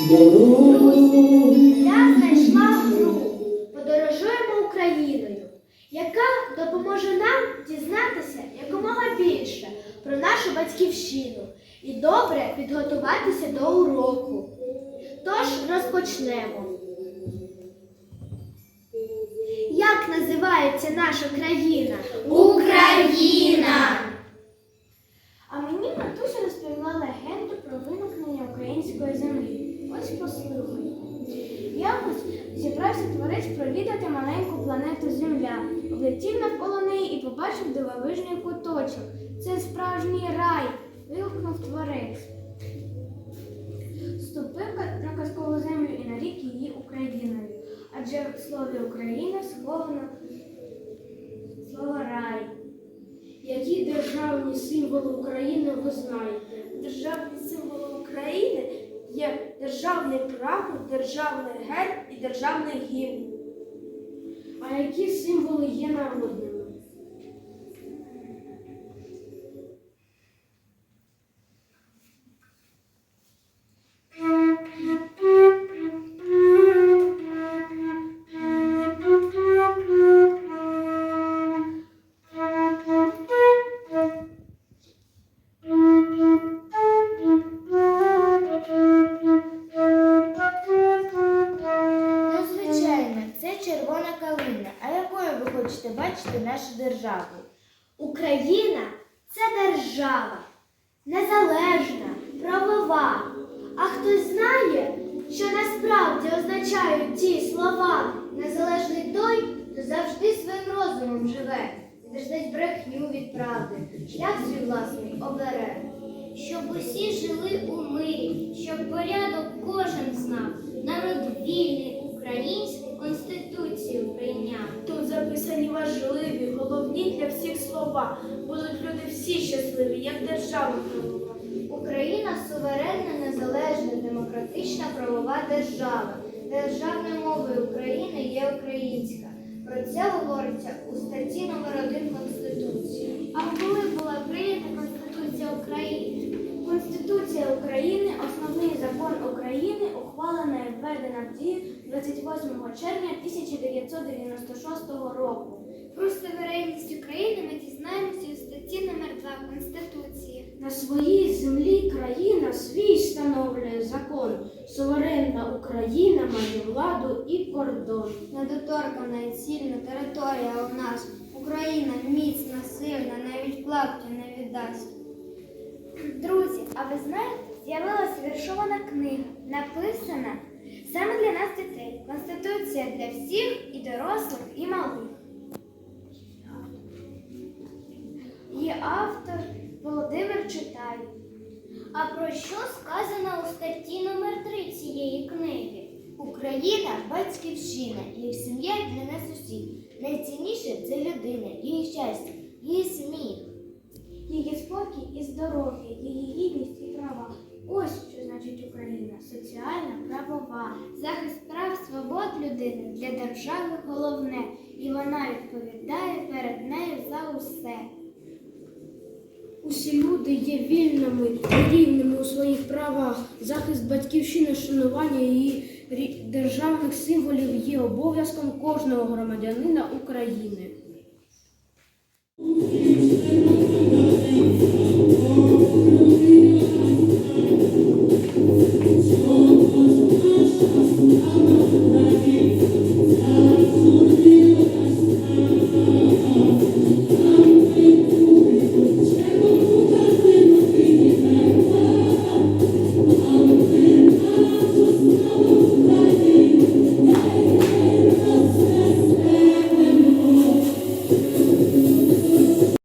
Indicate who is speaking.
Speaker 1: Я знайшла гру Подорожуємо Україною, яка допоможе нам дізнатися якомога більше про нашу батьківщину і добре підготуватися до уроку. Тож розпочнемо. Як називається наша країна?
Speaker 2: Україна!
Speaker 1: Зібрався творець провідати маленьку планету Земля, облетів навколо неї і побачив дивовижний куточок. Це справжній рай. вигукнув творець. Ступив на казкову землю і нарік її Україною. Адже в слові Україна сховано слово рай.
Speaker 3: Які державні символи України ви знаєте? Державні символи України є державний прапор, державний герб державний гімн. А які символи є народними?
Speaker 2: Червона калина. А якою ви хочете бачити нашу державу?
Speaker 1: Україна це держава, незалежна, правова. А хтось знає, що насправді означають ті слова незалежний той, хто завжди своїм розумом живе, держить брехню від правди, шлях свій власний обере.
Speaker 4: Щоб усі жили у
Speaker 3: головні для всіх слова. Будуть люди всі щасливі, як держава правова.
Speaker 1: Україна суверенна, незалежна, демократична правова держава. Державною мовою України є українська. Про це говориться у статті номер 1 Конституції.
Speaker 4: А коли була прийнята Конституція України?
Speaker 3: Конституція України, основний закон України, ухвалена і введена в дію 28 червня 1996 року.
Speaker 4: Про суверенність України ми дізнаємося у статті номер 2 Конституції.
Speaker 3: На своїй землі країна свій встановлює закон. Суверенна Україна має владу і кордон.
Speaker 1: Недоторкана і цільна територія у нас. Україна міцна, сильна, навіть плакту не віддасть.
Speaker 4: Друзі, а ви знаєте, з'явилася віршована книга, написана саме для нас дітей. Конституція для всіх і дорослих, і малих.
Speaker 1: Автор Володимир Читай.
Speaker 4: А про що сказано у статті номер 3 цієї книги?
Speaker 2: Україна батьківщина, її сім'я для нас усіх. Найцінніше це людина, її щастя, її сміх.
Speaker 3: Її спокій і здоров'я, її гідність і права. Ось що значить Україна соціальна, правова.
Speaker 4: Захист прав свобод людини для держави головне, і вона відповідає перед нею за усе.
Speaker 3: Усі люди є вільними і рівними у своїх правах. Захист батьківщини, шанування її державних символів є обов'язком кожного громадянина України.